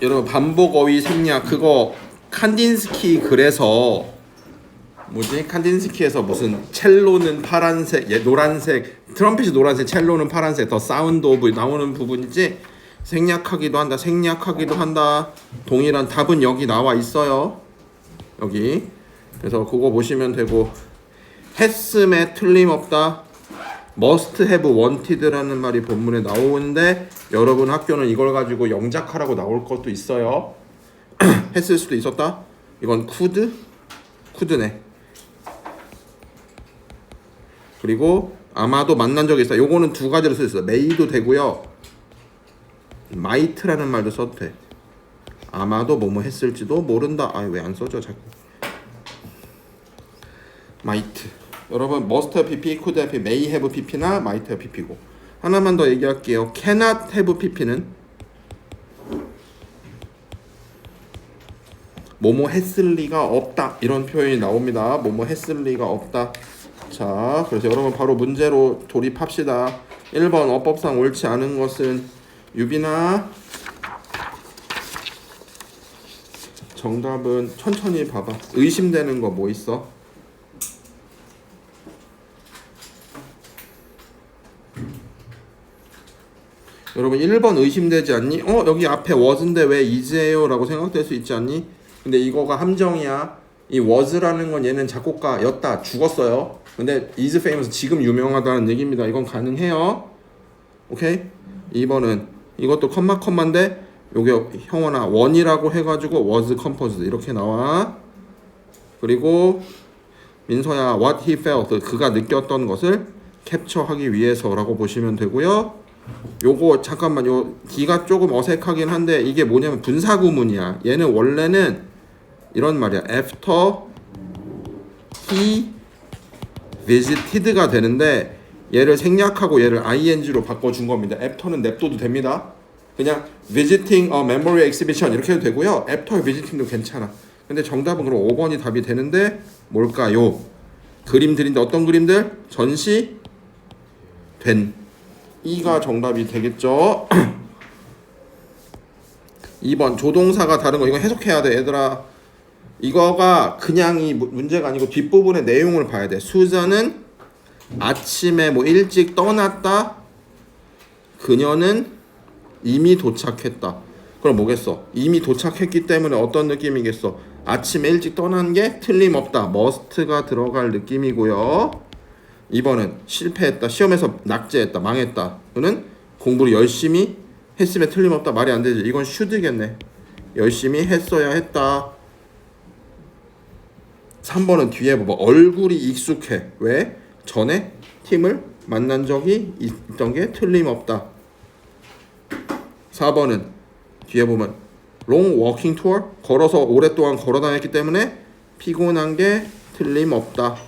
여러분 반복 어휘 생략 그거 칸딘스키 글에서 뭐지? 칸딘스키에서 무슨 첼로는 파란색 예, 노란색 트럼펫이 노란색 첼로는 파란색 더 사운드 오브 나오는 부분이지? 생략하기도 한다 생략하기도 한다. 동일한 답은 여기 나와 있어요. 여기. 그래서 그거 보시면 되고. 했음에 틀림없다 must have wanted라는 말이 본문에 나오는데 여러분 학교는 이걸 가지고 영작하라고 나올 것도 있어요. 했을 수도 있었다. 이건 could, could네. 그리고 아마도 만난 적이 있어. 요거는 두 가지로 쓸 수 있어. may도 되고요. might라는 말도 써도 돼. 아마도 뭐뭐 했을지도 모른다. 아 왜 안 써져 자꾸. might. 여러분 have pp, have pp, may have pp나 have pp고 하나만 더 얘기할게요. cannot have pp는 뭐뭐 했을 리가 없다 이런 표현이 나옵니다. 뭐뭐 했을 리가 없다. 자, 그래서 여러분 바로 문제로 돌입합시다. 1번 어법상 옳지 않은 것은 유빈아 정답은 천천히 봐봐. 의심되는 거 뭐 있어? 여러분 1번 의심되지 않니? 어 여기 앞에 was인데 왜 is예요? 라고 생각될 수 있지 않니? 근데 이거가 함정이야. 이 was라는 건 얘는 작곡가였다. 죽었어요. 근데 is famous 지금 유명하다는 얘기입니다. 이건 가능해요. 오케이? 2번은 이것도 컴마 컴마인데 요게 형원아 원이라고 해가지고 was composed. 이렇게 나와. 그리고 민서야 what he felt. 그가 느꼈던 것을 캡처하기 위해서라고 보시면 되고요 요거 잠깐만 요 기가 조금 어색하긴 한데 이게 뭐냐면 분사 구문이야. 얘는 원래는 이런 말이야. after he visited가 되는데 얘를 생략하고 얘를 ing로 바꿔 준 겁니다. after는 냅둬도 됩니다. 그냥 visiting a memory exhibition 이렇게 해도 되고요. after visiting도 괜찮아. 근데 정답은 그럼 5번이 답이 되는데 뭘까요? 그림들인데 어떤 그림들? 전시 된 2가 정답이 되겠죠. 2번 조동사가 다른 거 이거 해석해야 돼 얘들아. 이거가 그냥 이 무- 문제가 아니고 뒷부분의 내용을 봐야 돼. 수자는 아침에 뭐 일찍 떠났다. 그녀는 이미 도착했다. 그럼 뭐겠어? 이미 도착했기 때문에 어떤 느낌이겠어? 아침에 일찍 떠난 게 틀림없다. must가 들어갈 느낌이고요. 2번은 실패했다. 시험에서 낙제했다. 망했다. 그는 공부를 열심히 했음에 틀림없다. 말이 안 되지. 이건 should겠네. 열심히 했어야 했다. 3번은 뒤에 봐봐. 얼굴이 익숙해. 왜? 전에 팀을 만난 적이 있던 게 틀림없다. 4번은 뒤에 보면 long walking tour 걸어서 오랫동안 걸어 다녔기 때문에 피곤한 게 틀림없다.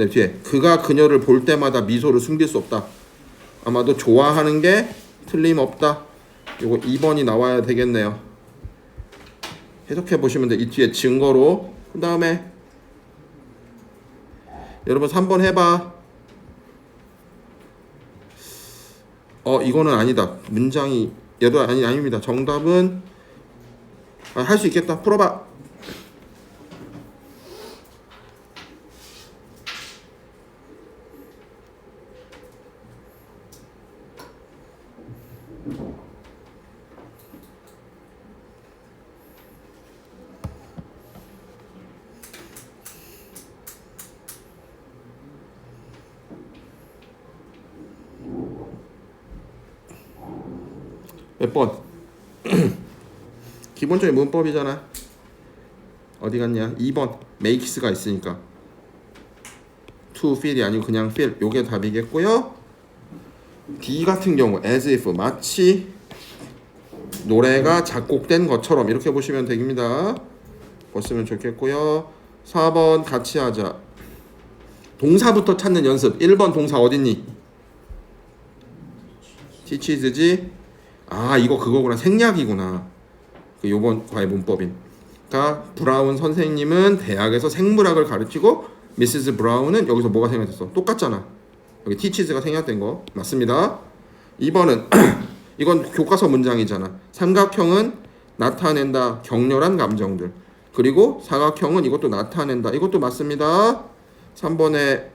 네, 뒤에 그가 그녀를 볼 때마다 미소를 숨길 수 없다. 아마도 좋아하는 게 틀림없다. 요거 2번이 나와야 되겠네요. 해석해 보시면 돼. 이 뒤에 증거로 그 다음에 여러분 3번 해봐. 어 이거는 아니다. 문장이 얘도 아니 아닙니다. 정답은 아, 할 수 있겠다. 풀어봐. 몇 번? 기본적인 문법이잖아. 어디 갔냐? 2번 makes가 있으니까 to feel이 아니고 그냥 feel 요게 답이겠고요. D 같은 경우 as if 마치 노래가 작곡된 것처럼 이렇게 보시면 됩니다. 보시면 좋겠고요. 4번 같이 하자. 동사부터 찾는 연습. 1번 동사 어딨니? teaches지. 아 이거 그거구나 생략이구나 그 요번 과의 문법인 그러니까 브라운 선생님은 대학에서 생물학을 가르치고 미시스 브라운은 여기서 뭐가 생략됐어 똑같잖아 여기 티치즈가 생략된 거 맞습니다 2번은 이건 교과서 문장이잖아. 삼각형은 나타낸다 격렬한 감정들. 그리고 사각형은 이것도 나타낸다. 이것도 맞습니다. 3번에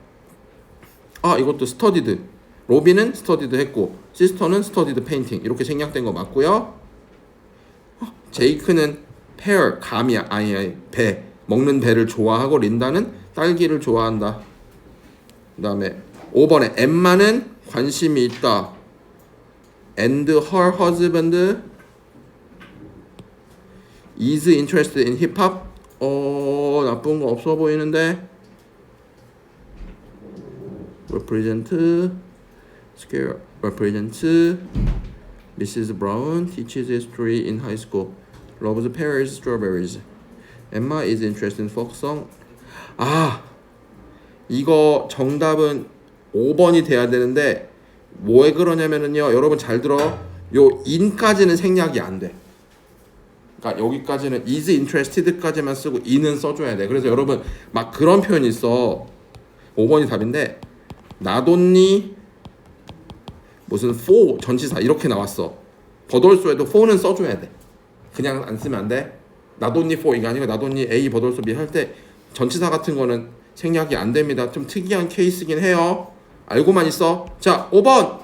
아 이것도 스터디드. 로빈은 스터디드 했고 시스터는 스터디드 페인팅 이렇게 생략된 거 맞고요. 어, 제이크는 페어 감이야 아니 아니 배 먹는 배를 좋아하고 린다는 딸기를 좋아한다. 그다음에 5번에 엠마는 관심이 있다. And her husband is interested in hip hop. 어 나쁜 거 없어 보이는데. represent scale represent Mrs. Brown teaches history in high school. Loves pears, strawberries. Emma is interested in folk song. 아 이거 정답은 5번이 돼야 되는데 뭐에 그러냐면은요 여러분 잘 들어 요 in까지는 생략이 안 돼. 그러니까 여기까지는 is interested까지만 쓰고 in은 써줘야 돼. 그래서 여러분 막 그런 표현이 있어. 5번이 답인데 나돈니 무슨 for 전치사 이렇게 나왔어. 버돌소에도 for는 써줘야 돼. 그냥 안 쓰면 안 돼. 나돈니 for 이게 아니고 나돈니 a 버돌소 b 할 때 전치사 같은 거는 생략이 안 됩니다. 좀 특이한 케이스긴 해요. 알고만 있어. 자, 5번.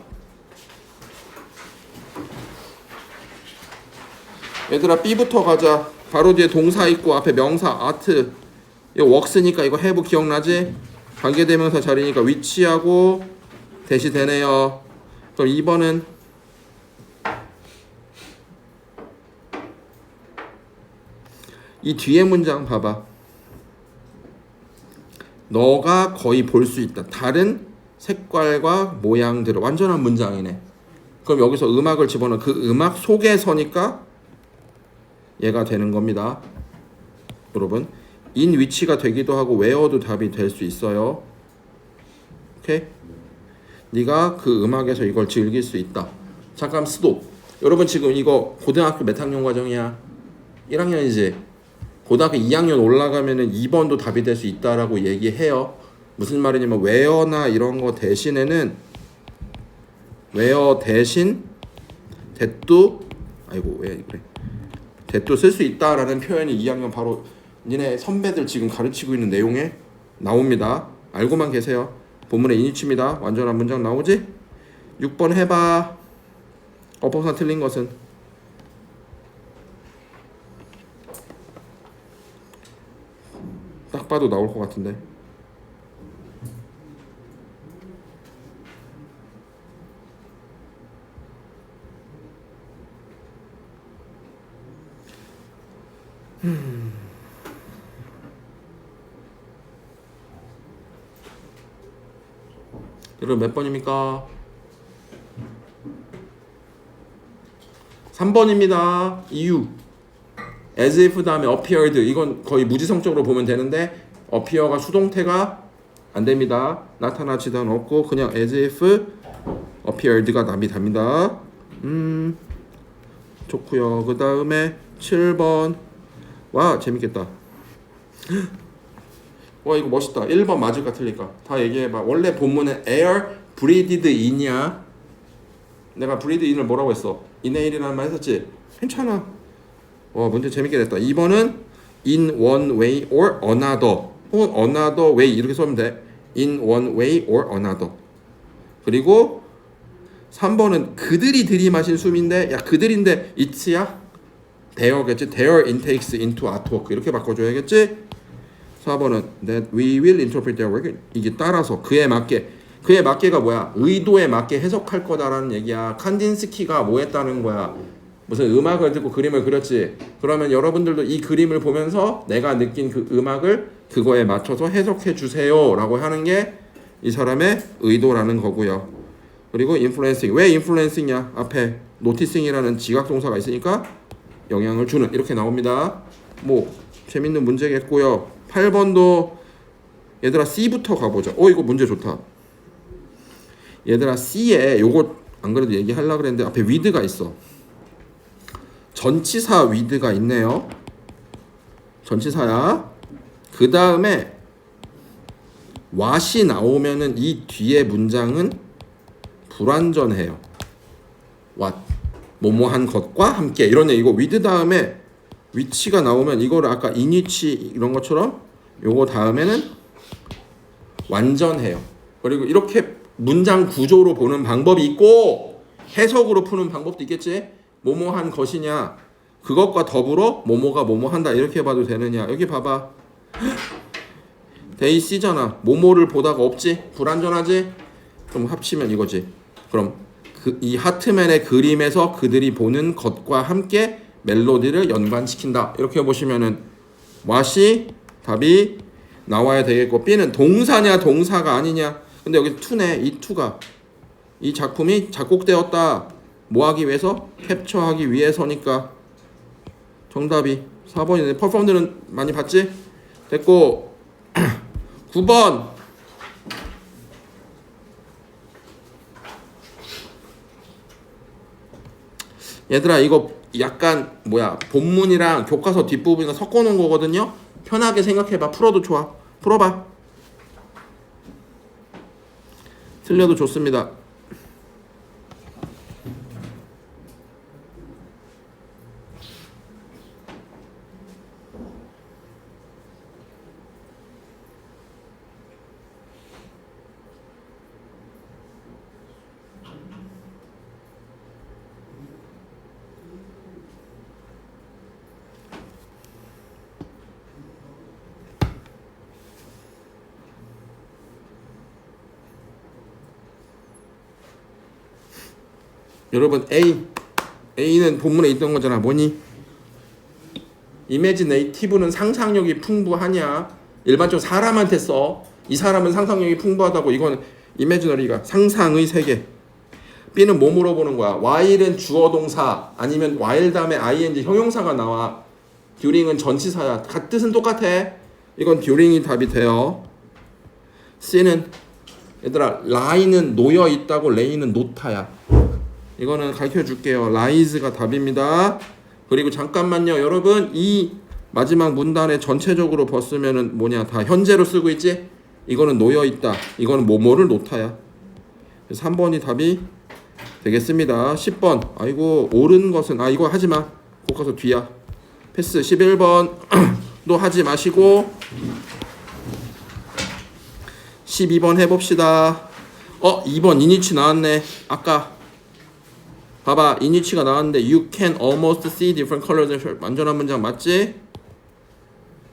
얘들아 B부터 가자. 바로 뒤에 동사 있고 앞에 명사 아트. 이거 웍스니까 이거 해부 기억나지? 관계대명사 자리니까 위치하고 대시 되네요. 그럼 2번은 이 뒤에 문장 봐봐. 너가 거의 볼 수 있다. 다른 색깔과 모양들을 완전한 문장이네. 그럼 여기서 음악을 집어넣어 그 음악 속에서니까 얘가 되는 겁니다. 여러분, 인 위치가 되기도 하고 웨어도 답이 될 수 있어요. 오케이? 네가 그 음악에서 이걸 즐길 수 있다. 잠깐 스톱. 여러분 지금 이거 고등학교 몇 학년 과정이야? 1학년이지. 고등학교 2학년 올라가면은 2번도 답이 될 수 있다라고 얘기해요. 무슨 말이냐면 웨어나 이런 거 대신에는 웨어 대신 대뚜 아이고 왜 그래 대뚜 쓸 수 있다라는 표현이 2학년 바로 니네 선배들 지금 가르치고 있는 내용에 나옵니다. 알고만 계세요. 본문의 인위치입니다. 완전한 문장 나오지? 6번 해봐. 어법상 틀린 것은 딱 봐도 나올 것 같은데. 여러분 몇 번입니까? 3번입니다. 이유. as if 다음에 appeared 이건 거의 무지성적으로 보면 되는데 appear가 수동태가 안 됩니다. 나타나지도 없고 그냥 as if appeared가 답이 답니다. 음 좋고요. 그 다음에 7번 와 재밌겠다. 와 이거 멋있다. 1번 맞을까 틀릴까? 다 얘기해봐. 원래 본문은 air breathed in이야. 내가 breathe in을 뭐라고 했어? inhale이라는 말 했었지? 괜찮아. 와 문제 재밌게 됐다. 2번은 in one way or another 혹은 another way 이렇게 써면 돼. in one way or another. 그리고 3번은 그들이 들이마신 숨인데 야 그들인데 it'야? there겠지. their intakes into artwork 이렇게 바꿔줘야겠지? 4번은 that we will interpret their work. 이게 따라서 그에 맞게 그에 맞게가 뭐야? 의도에 맞게 해석할 거다라는 얘기야. 칸딘스키가 뭐 했다는 거야? 무슨 음악을 듣고 그림을 그렸지? 그러면 여러분들도 이 그림을 보면서 내가 느낀 그 음악을 그거에 맞춰서 해석해 주세요 라고 하는 게 이 사람의 의도라는 거고요. 그리고 인플루엔싱 왜 인플루엔싱이야? 앞에 노티싱이라는 지각 동사가 있으니까 영향을 주는. 이렇게 나옵니다. 뭐 재밌는 문제겠고요 8번도 얘들아 C부터 가보자. 어 이거 문제 좋다. 얘들아 C에 요거 안 그래도 얘기하려 그랬는데 앞에 위드가 있어. 전치사 위드가 있네요. 전치사야. 그 다음에 왓이 나오면은 이 뒤에 문장은 불완전해요. 왓. 뭐뭐한 것과 함께 이런 얘기고 with 다음에 위치가 나오면 이거를 아까 인위치 이런 것처럼 요거 다음에는 완전해요. 그리고 이렇게 문장 구조로 보는 방법이 있고 해석으로 푸는 방법도 있겠지. 뭐뭐한 것이냐? 그것과 더불어 뭐뭐가 뭐뭐한다. 이렇게 봐도 되느냐? 여기 봐봐. 데이 C잖아. 뭐뭐를 보다가 없지? 불완전하지? 그럼 합치면 이거지. 그럼 그, 이 하트맨의 그림에서 그들이 보는 것과 함께 멜로디를 연관시킨다. 이렇게 보시면은 what이 답이 나와야 되겠고 B는 동사냐 동사가 아니냐. 근데 여기 투네 이 투가. 이 작품이 작곡되었다. 뭐 하기 위해서? 캡처하기 위해서니까. 정답이 4번이네. 퍼포먼드는 많이 봤지? 됐고. 9번. 얘들아 이거 약간 뭐야 본문이랑 교과서 뒷부분이랑 섞어놓은 거거든요. 편하게 생각해봐. 풀어도 좋아. 풀어봐. 틀려도 좋습니다 여러분 A A는 본문에 있던 거잖아 뭐니? 이미지네이티브는 상상력이 풍부하냐? 일반적으로 사람한테 써. 이 사람은 상상력이 풍부하다고 이건 이미지너리가 상상의 세계. B는 뭐 물어보는 거야? while은 주어 동사 아니면 while 다음에 ing 형용사가 나와. during은 전치사야. 같 뜻은 똑같아. 이건 during이 답이 돼요. C는 얘들아 라인은 놓여 있다고 레인은 놓다야. 이거는 가르쳐 줄게요. 라이즈가 답입니다. 그리고 잠깐만요. 여러분 이 마지막 문단에 전체적으로 벗으면은 뭐냐 다 현재로 쓰고 있지? 이거는 놓여 있다. 이거는 뭐뭐를 놓다야. 3번이 답이 되겠습니다. 10번. 아이고 옳은 것은 아 이거 하지 마. 교과서 뒤야. 패스 11번. 또 하지 마시고 12번 해 봅시다. 어, 2번 이니치 나왔네. 아까 봐봐 이니치가 나왔는데 you can almost see different colors and shapes 완전한 문장 맞지?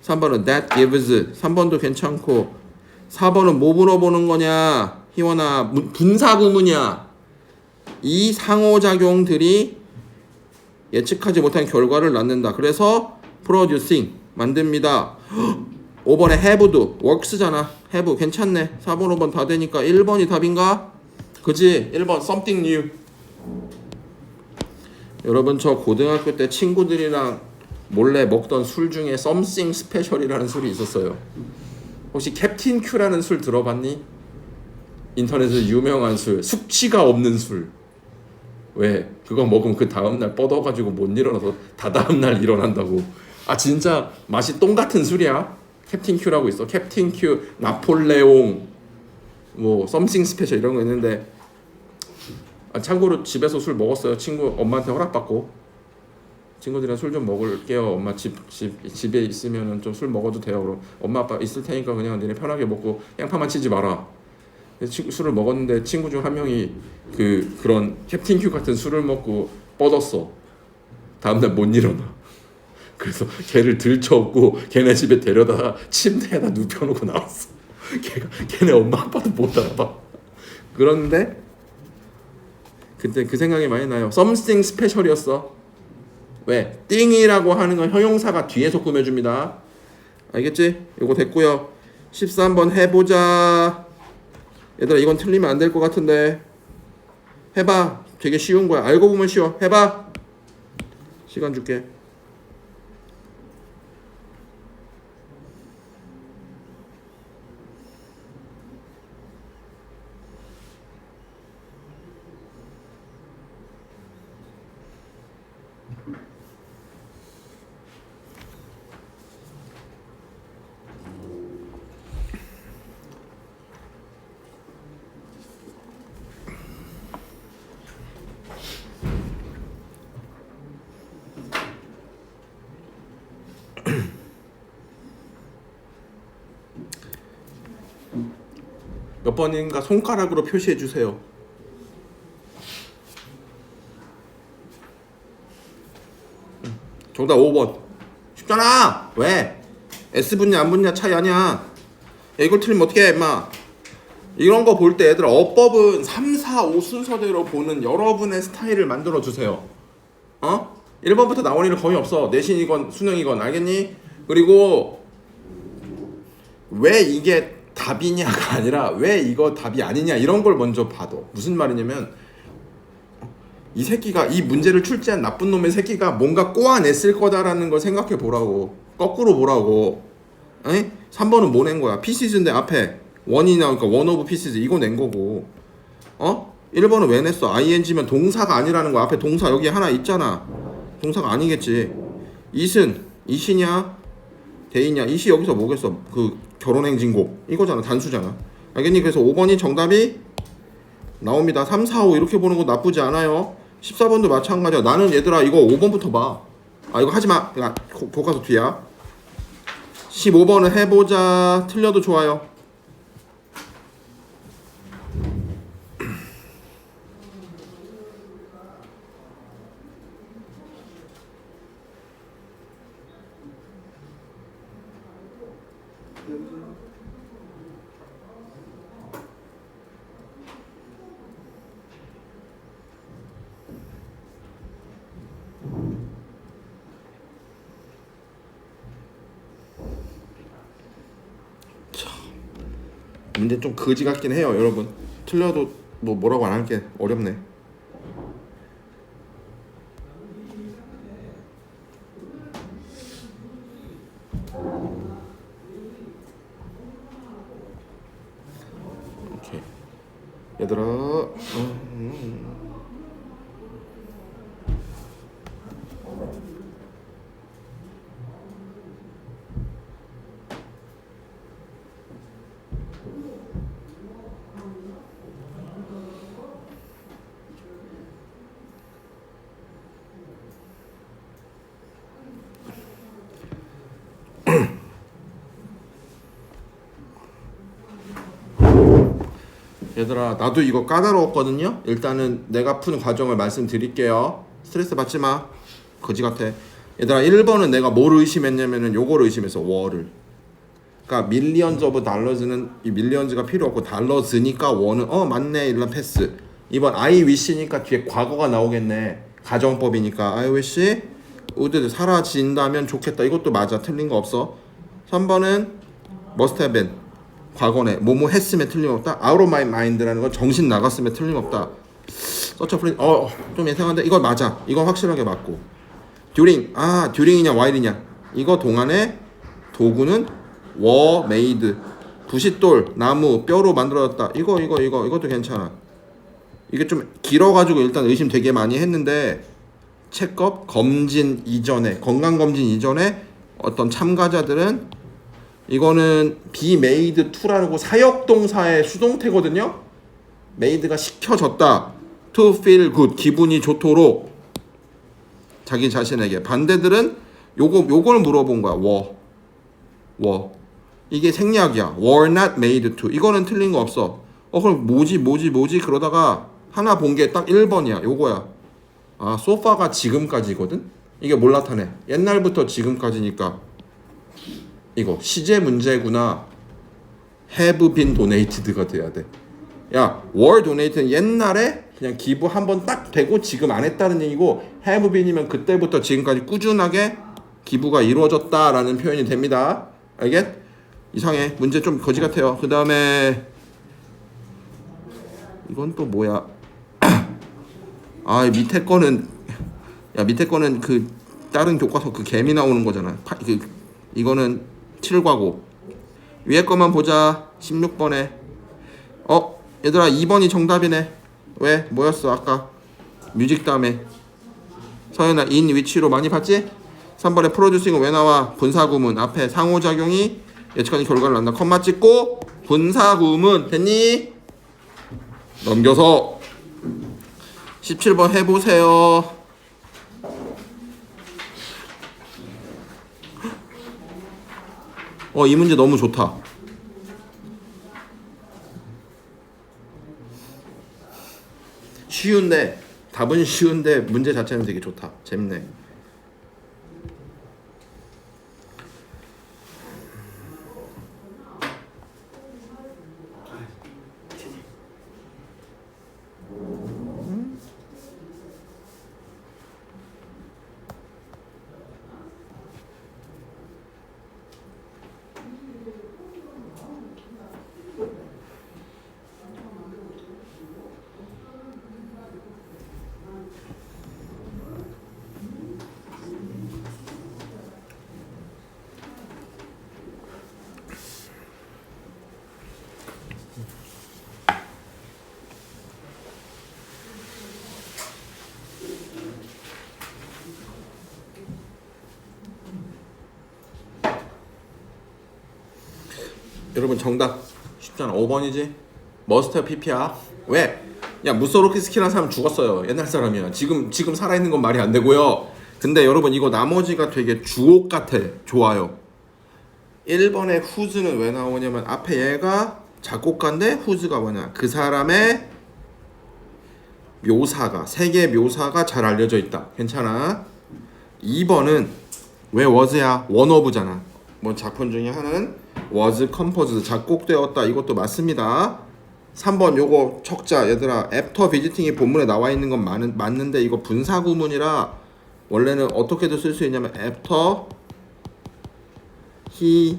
3번은 that gives. 3번도 괜찮고. 4번은 뭐 물어보는 거냐? 희원아 문- 분사 구문이야. 이 상호작용들이 예측하지 못한 결과를 낳는다. 그래서 producing 만듭니다. 5번에 have도 works잖아. have 괜찮네. 4번 5번 다 되니까 1번이 답인가? 그지? 1번 something new 여러분 저 고등학교 때 친구들이랑 몰래 먹던 술 중에 썸씽 스페셜이라는 술이 있었어요. 혹시 캡틴 큐라는 술 들어봤니? 인터넷에서 유명한 술, 숙취가 없는 술. 왜? 그거 먹으면 그 다음 날 뻗어가지고 못 일어나서 다 다음 날 일어난다고. 아 진짜 맛이 똥 같은 술이야. 캡틴 큐라고 있어. 캡틴 큐, 나폴레옹, 뭐 썸씽 스페셜 이런 거 있는데 아, 참고로 집에서 술 먹었어요. 친구 엄마한테 허락받고 친구들이랑 술 좀 먹을게요. 엄마 집, 집 집에 있으면은 좀 술 먹어도 돼요. 그럼 엄마 아빠 있을 테니까 그냥 니네 편하게 먹고 양파만 치지 마라. 친구 술을 먹었는데 친구 중 한 명이 그 그런 캡틴 큐 같은 술을 먹고 뻗었어. 다음날 못 일어나. 그래서 걔를 들쳐업고 걔네 집에 데려다가 침대에다 눕혀놓고 나왔어. 걔가 걔네 엄마 아빠도 못 알아봐. 그런데 그때 그 생각이 많이 나요. something 스페셜이었어. 왜? 띵이라고 하는 건 형용사가 뒤에서 꾸며줍니다. 알겠지? 이거 됐고요. 13번 해보자. 얘들아 이건 틀리면 안 될 것 같은데. 해봐. 되게 쉬운 거야. 알고 보면 쉬워. 해봐. 시간 줄게. 몇 번인가 손가락으로 표시해 주세요. 음, 정답 5번. 쉽잖아. 왜? S 붙냐 안 붙냐 차이 아니야. 야, 이걸 틀리면 어떻게 해, 임마. 이런 거 볼 때 얘들아 어법은 3, 4, 5 순서대로 보는 여러분의 스타일을 만들어 주세요. 어? 1번부터 나온 일은 거의 없어. 내신이건 수능이건 알겠니? 그리고 왜 이게 답이냐가 아니라 왜 이거 답이 아니냐 이런 걸 먼저 봐도 무슨 말이냐면 이 새끼가 이 문제를 출제한 나쁜 놈의 새끼가 뭔가 꼬아냈을 거다라는 걸 생각해 보라고. 거꾸로 보라고. 에? 3번은 뭐 낸 거야? 피시즈인데 앞에 원이 나오니까 원 오브 피시즈 이거 낸 거고. 어? 1번은 왜 냈어? Ing면 동사가 아니라는 거 앞에 동사 여기 하나 있잖아. 동사가 아니겠지. 이슨 이시냐 대이냐 이 시 여기서 뭐겠어? 그 결혼행진곡 이거잖아 단수잖아. 알겠니? 그래서 5번이 정답이 나옵니다. 3, 4, 5 이렇게 보는 거 나쁘지 않아요. 14번도 마찬가지야. 나는 얘들아 이거 5번부터 봐아 이거 하지마. 야 고- 교과서 뒤야. 15번은 해보자. 틀려도 좋아요 문제 좀 거지 같긴 해요 여러분. 틀려도 뭐 뭐라고 안 할게. 어렵네. 얘들아 어, 음. 얘들아 나도 이거 까다로웠거든요? 일단은 내가 푸는 과정을 말씀드릴게요. 스트레스 받지 마. 거지 같아. 얘들아 1번은 내가 뭘 의심했냐면은 요거를 의심했어 월을 그러니까 밀리언즈 오브 달러즈는 이 밀리언즈가 필요 없고 달러즈니까 원은 어 맞네 일란 패스. 2번 I wish니까 뒤에 과거가 나오겠네. 가정법이니까. I wish? 우드 사라진다면 좋겠다. 이것도 맞아. 틀린 거 없어. 3번은 must have been 과거네. 뭐뭐 했으면 틀림없다. Out of my mind라는 건 정신 나갔으면 틀림없다. 서처 프린 어좀 이상한데 이거 맞아. 이건 확실하게 맞고. During. 아 during이냐 while이냐. 이거 동안에 도구는 were made 부싯돌 나무 뼈로 만들어졌다. 이거 이거 이거 이것도 괜찮아. 이게 좀 길어가지고 일단 의심 되게 많이 했는데 체크업 검진 이전에 건강 검진 이전에 어떤 참가자들은 이거는 be made to라고 사역 동사의 수동태거든요. made가 시켜졌다. to feel good 기분이 좋도록 자기 자신에게 반대들은 요거 요걸 물어본 거야. were were 이게 생략이야. were not made to 이거는 틀린 거 없어. 어 그럼 뭐지 뭐지 뭐지 그러다가 하나 본 게 딱 1번이야. 요거야. 아 소파가 지금까지거든. 이게 뭘 나타내? 옛날부터 지금까지니까 이거 시제 문제구나. have been donated가 돼야 돼. 야, were donated는 옛날에 그냥 기부 한 번 딱 되고 지금 안 했다는 얘기고 have been이면 그때부터 지금까지 꾸준하게 기부가 이루어졌다라는 표현이 됩니다. 알겠? 이상해. 문제 좀 거지 같아요. 그 다음에 이건 또 뭐야? 아, 이 밑에 거는 야 밑에 거는 그 다른 교과서 그 개미 나오는 거잖아. 파, 그 이거는 7과고. 위에 거만 보자. 16번에. 어 얘들아 2번이 정답이네. 왜? 뭐였어 아까? 뮤직 다음에. 서연아 인 위치로 많이 봤지? 3번에 프로듀싱은 왜 나와? 분사구문. 앞에 상호작용이 예측하는 결과를 낳는다. 컴마 찍고 분사구문. 됐니? 넘겨서. 17번 해보세요 어, 이 문제 너무 좋다. 쉬운데 답은 쉬운데 문제 자체는 되게 좋다. 재밌네. 여러분 정답. 쉽잖아. 5번이지? 머스터 PP야 왜? 야 무소로키 스키라는 사람 죽었어요. 옛날 사람이야. 지금 지금 살아있는 건 말이 안 되고요. 근데 여러분 이거 나머지가 되게 주옥 같아. 좋아요. 1번의 후즈는 왜 나오냐면 앞에 얘가 작곡가인데 후즈가 뭐냐? 그 사람의 묘사가 세계 묘사가 잘 알려져 있다. 괜찮아? 2번은 왜 was야? 원어브잖아. 뭐 작품 중에 하나는 was composed 작곡되었다. 이것도 맞습니다. 3번 요거 척자 얘들아 after visiting이 본문에 나와 있는 건 맞는, 맞는데 이거 분사 구문이라 원래는 어떻게도 쓸 수 있냐면 after he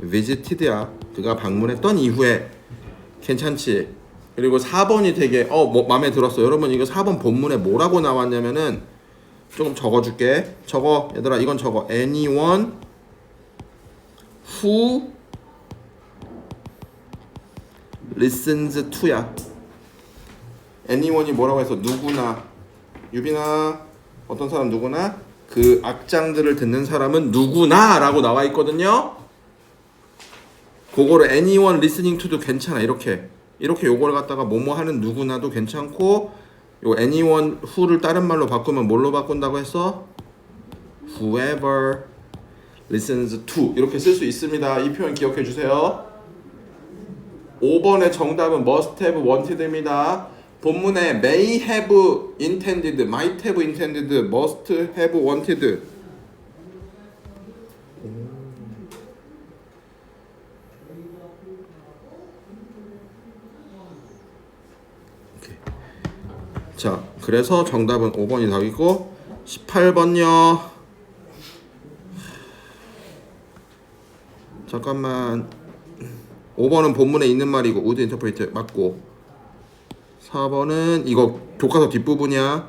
visited야. 그가 방문했던 이후에. 괜찮지? 그리고 4번이 되게 어 뭐, 마음에 들었어. 여러분 이거 4번 본문에 뭐라고 나왔냐면은 조금 적어줄게. 적어. 얘들아 이건 적어. anyone who listens to야. anyone이 뭐라고 해서 누구나 유빈아 어떤 사람 누구나 그 악장들을 듣는 사람은 누구나라고 나와 있거든요. 그거를 anyone listening to도 괜찮아 이렇게. 이렇게 요거를 갖다가 뭐뭐 하는 누구나도 괜찮고 요 anyone who를 다른 말로 바꾸면 뭘로 바꾼다고 했어? whoever listens to 이렇게 쓸 수 있습니다. 이 표현 기억해 주세요. 5번의 정답은 must have wanted입니다. 본문에 may have intended, might have intended, must have wanted 자, 그래서 정답은 5번이 답이고 18번요. 잠깐만. 5번은 본문에 있는 말이고 우드 인터프레이트 맞고 4번은 이거 교과서 뒷부분이야.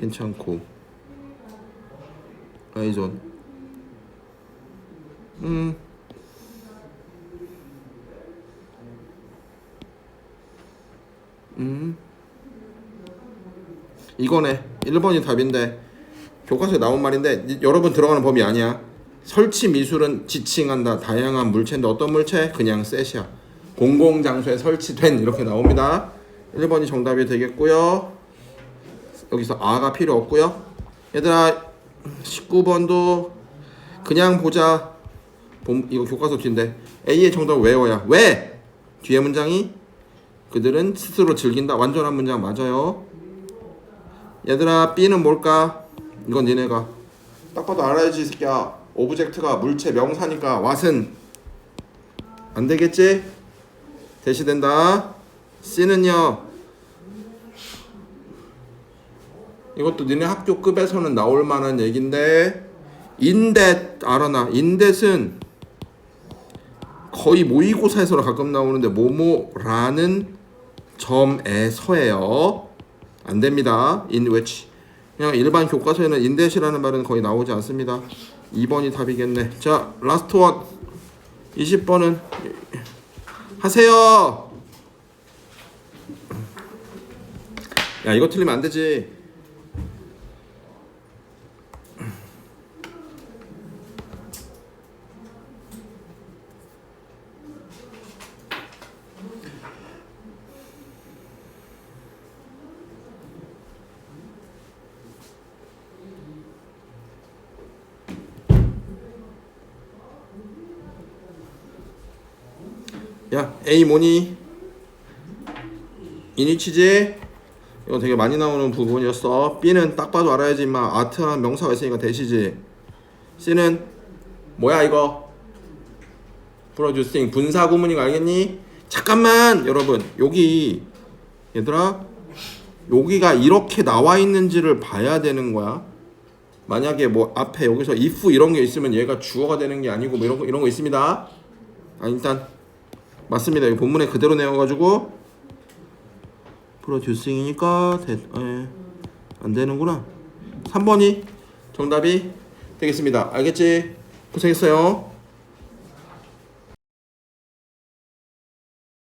괜찮고. 아이존. 음. 음. 이거네 1번이 답인데 교과서에 나온 말인데 이- 여러분 들어가는 범위 아니야 설치 미술은 지칭한다 다양한 물체인데 어떤 물체? 그냥 셋이야. 공공장소에 설치된 이렇게 나옵니다. 1번이 정답이 되겠고요. 여기서 아가 필요 없고요. 얘들아 19번도 그냥 보자. 본- 이거 교과서 뒤인데. A의 정답 외워야. 왜? 뒤에 문장이 그들은 스스로 즐긴다. 완전한 문장 맞아요. 얘들아 B는 뭘까? 이건 니네가. 딱 봐도 알아야지 이 새끼야 오브젝트가 물체 명사니까 왓은 안 되겠지? 대시된다 C는요 이것도 니네 학교 급에서는 나올 만한 얘긴데 인댓 알아나 인댓은 거의 모의고사에서 가끔 나오는데 뭐뭐라는 점에서예요 안 됩니다. in which 그냥 일반 교과서에는 인댓이라는 말은 거의 나오지 않습니다. 2번이 답이겠네. 자, 라스트 원 20번은 하세요. 야, 이거 틀리면 안 되지. 야, A 뭐니? 이니치지? 이거 되게 많이 나오는 부분이었어. B는 딱 봐도 알아야지 마. 아트라는 명사가 있으니까 대시지. C는 뭐야 이거? 프로듀싱 분사 구문인 거 알겠니? 잠깐만 여러분 여기 얘들아 여기가 이렇게 나와 있는지를 봐야 되는 거야. 만약에 뭐 앞에 여기서 if 이런 게 있으면 얘가 주어가 되는 게 아니고 뭐 이런 거 이런 거 있습니다. 아 일단 맞습니다. 이 본문에 그대로 내어가지고 프로듀싱이니까 되, 에, 안 되는구나. 3번이 정답이 되겠습니다. 알겠지? 고생했어요.